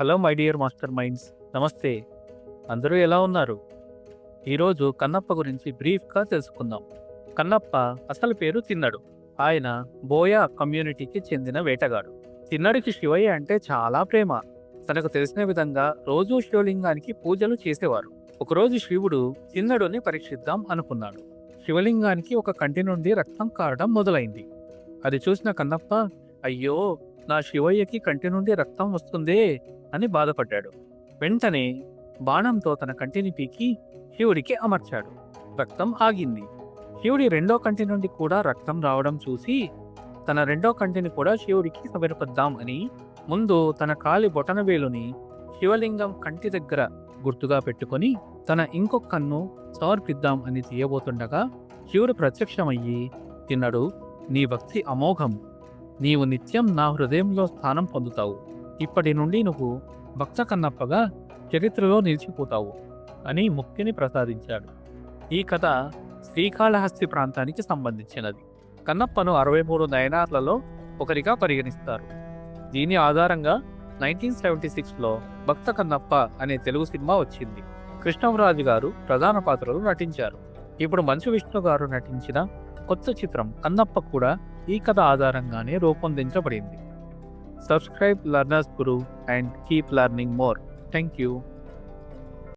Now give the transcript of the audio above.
Hello my dear master minds. నమస్తే. అందరూ ఎలా ఉన్నారు? ఈరోజు కన్నప్ప గురించి బ్రీఫ్గా తెలుసుకుందాం. కన్నప్ప అసలు పేరు తిన్నడు. ఆయన బోయా కమ్యూనిటీకి చెందిన వేటగాడు. తిన్నడికి శివయ్య అంటే చాలా ప్రేమ. తనకు తెలిసిన విధంగా రోజూ శివలింగానికి పూజలు చేసేవారు. ఒకరోజు శివుడు తిన్నడుని పరీక్షిద్దాం అనుకున్నాడు. శివలింగానికి ఒక కంటి నుండి రక్తం కారడం మొదలైంది. అది చూసిన కన్నప్ప అయ్యో నా శివయ్యకి కంటి నుండి రక్తం వస్తుందే అని బాధపడ్డాడు. వెంటనే బాణంతో తన కంటిని పీకి శివుడికి అమర్చాడు. రక్తం ఆగింది. శివుడి రెండో కంటి నుండి కూడా రక్తం రావడం చూసి తన రెండో కంటిని కూడా శివుడికి సమర్పిద్దాం అని ముందు తన కాలి బొటనవేలుని శివలింగం కంటి దగ్గర గుర్తుగా పెట్టుకొని తన ఇంకొక కన్ను సమర్పిద్దాం అని తీయబోతుండగా శివుడు ప్రత్యక్షమయ్యి తిన్నడు. నీ భక్తి అమోఘం. నీవు నిత్యం నా హృదయంలో స్థానం పొందుతావు. ఇప్పటి నుండి నువ్వు భక్త కన్నప్పగా చరిత్రలో నిలిచిపోతావు అని ముక్తిని ప్రసాదించాడు. ఈ కథ శ్రీకాళహస్తి ప్రాంతానికి సంబంధించినది. కన్నప్పను అరవై మూడు నయనార్లలో ఒకరిగా పరిగణిస్తారు. దీని ఆధారంగా నైన్టీన్ సెవెంటీ సిక్స్లో భక్త కన్నప్ప అనే తెలుగు సినిమా వచ్చింది. కృష్ణంరాజు గారు ప్రధాన పాత్రలు నటించారు. ఇప్పుడు మంచు విష్ణు గారు నటించిన కొత్త చిత్రం కన్నప్ప కూడా ఈ కథ ఆధారంగానే రూపొందించబడింది. Subscribe learners Guru and keep learning more thank you